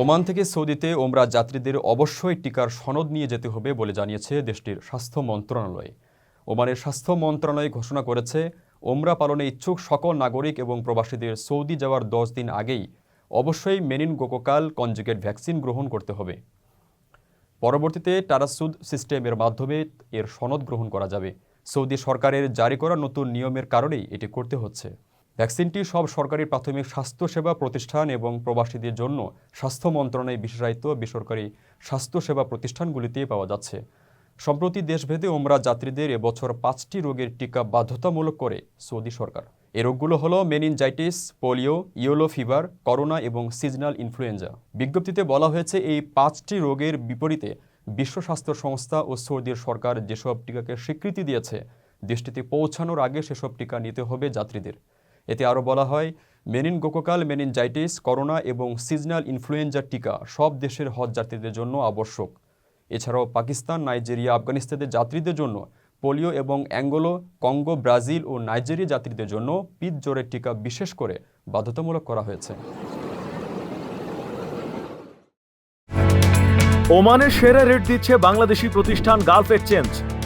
Oman থেকে সৌদিতে ওমরা যাত্রীদের অবশ্যই টিকার সনদ নিয়ে যেতে হবে বলে জানিয়েছে দেশটির স্বাস্থ্য মন্ত্রণালয়। ওমানের স্বাস্থ্য মন্ত্রণালয় ঘোষণা করেছে, ওমরা পালনে ইচ্ছুক সকল নাগরিক এবং প্রবাসীদের সৌদি যাওয়ার দশ দিন আগেই অবশ্যই মেনিন গোকোকাল কনজুগেট ভ্যাকসিন গ্রহণ করতে হবে। পরবর্তীতে টারাসুদ সিস্টেমের মাধ্যমে এর সনদ গ্রহণ করা যাবে। সৌদি সরকারের জারি করা নতুন নিয়মের কারণেই এটি করতে হচ্ছে। ভ্যাকসিনটি সব সরকারি প্রাথমিক স্বাস্থ্যসেবা প্রতিষ্ঠান এবং প্রবাসীদের জন্য স্বাস্থ্য মন্ত্রণালয় বিশেষায়িত বেসরকারি স্বাস্থ্যসেবা প্রতিষ্ঠানগুলিতে পাওয়া যাচ্ছে। সম্প্রতি দেশভেদে ওমরা যাত্রীদের এবছর পাঁচটি রোগের টিকা বাধ্যতামূলক করে সৌদি সরকার। এ রোগগুলো হলো meningitis, polio, yellow fever, corona এবং সিজনাল ইনফ্লুয়েঞ্জা। বিজ্ঞপ্তিতে বলা হয়েছে এই পাঁচটি রোগের বিপরীতে বিশ্ব স্বাস্থ্য সংস্থা ও সৌদির সরকার যেসব টিকাকে স্বীকৃতি দিয়েছে, দেশটিতে পৌঁছানোর আগে সেসব টিকা নিতে হবে যাত্রীদের। এতে আরও বলা হয়, মেনিন গোকোকাল মেনিনজাইটিস করোনা এবং সিজনাল ইনফ্লুয়েঞ্জার টিকা সব দেশের হজ যাত্রীদের জন্য আবশ্যক। এছাড়াও পাকিস্তান, নাইজেরিয়া, আফগানিস্তানের যাত্রীদের জন্য, পোলিও এবং অ্যাঙ্গোলো, কঙ্গো, ব্রাজিল ও নাইজেরিয়া যাত্রীদের জন্য পিত জ্বরের টিকা বিশেষ করে বাধ্যতামূলক করা হয়েছে। ওমানের সেরা রেট দিচ্ছে বাংলাদেশি প্রতিষ্ঠান গালফ এক্সচেঞ্জ।